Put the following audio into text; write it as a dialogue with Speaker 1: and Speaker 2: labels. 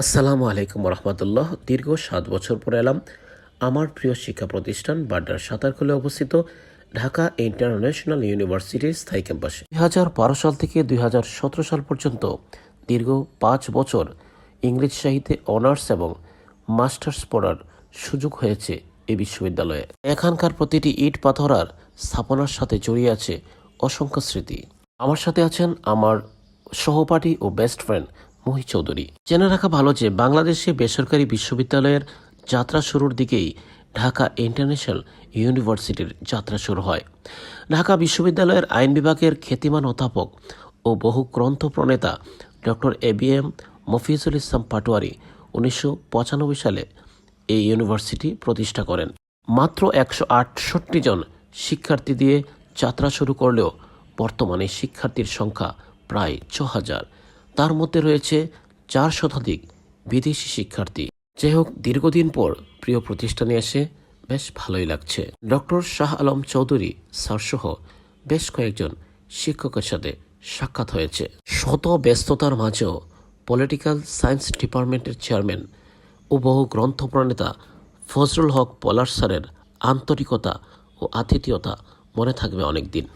Speaker 1: আসসালামু আলাইকুম রহমতুল্লাহ দীর্ঘ সাত বছর পরে এলাম। আমার প্রিয় শিক্ষা প্রতিষ্ঠান বাড্ডার সাঁতারকুলে অবস্থিত ঢাকা ইন্টারন্যাশনাল ইউনিভার্সিটির স্থায়ী ক্যাম্পাসে। দুই হাজার বারো সাল থেকে দুই হাজার সতেরো সাল পর্যন্ত দীর্ঘ পাঁচ বছর ইংরেজি সাহিত্যে অনার্স এবং মাস্টার্স পড়ার সুযোগ হয়েছে এই বিশ্ববিদ্যালয়ে। এখানকার প্রতিটি ইট পাথরার স্থাপনার সাথে জড়িয়ে আছে অসংখ্য স্মৃতি। আমার সাথে আছেন আমার সহপাঠী ও বেস্ট ফ্রেন্ড মহি চৌধুরী। জেনে রাখা ভালো যে বাংলাদেশে বেসরকারি বিশ্ববিদ্যালয়ের যাত্রা শুরুর দিকেই ঢাকা ইন্টারন্যাশনাল ইউনিভার্সিটির যাত্রা শুরু হয়। ঢাকা বিশ্ববিদ্যালয়ের আইন বিভাগের খ্যাতিমান অধ্যাপক ও বহু গ্রন্থ প্রণেতা doctor A B M Mofizul Islam Patwari উনিশশো পঁচানব্বই সালে এই ইউনিভার্সিটি প্রতিষ্ঠা করেন। মাত্র একশো আটষট্টি জন শিক্ষার্থী দিয়ে যাত্রা শুরু করলেও বর্তমানে শিক্ষার্থীর সংখ্যা প্রায় ছ হাজার। তার মধ্যে রয়েছে চার শতাধিক বিদেশি শিক্ষার্থী। যাই হোক, দীর্ঘদিন পর প্রিয় প্রতিষ্ঠানে এসে বেশ ভালোই লাগছে। ডক্টর শাহ আলম চৌধুরী স্যারসহ বেশ কয়েকজন শিক্ষকের সাথে সাক্ষাৎ হয়েছে। শত ব্যস্ততার মাঝেও পলিটিক্যাল সায়েন্স ডিপার্টমেন্টের চেয়ারম্যান ও বহু গ্রন্থ প্রণেতা ফজরুল হক পলার স্যারের আন্তরিকতা ও আতিথেয়তা মনে থাকবে অনেক দিন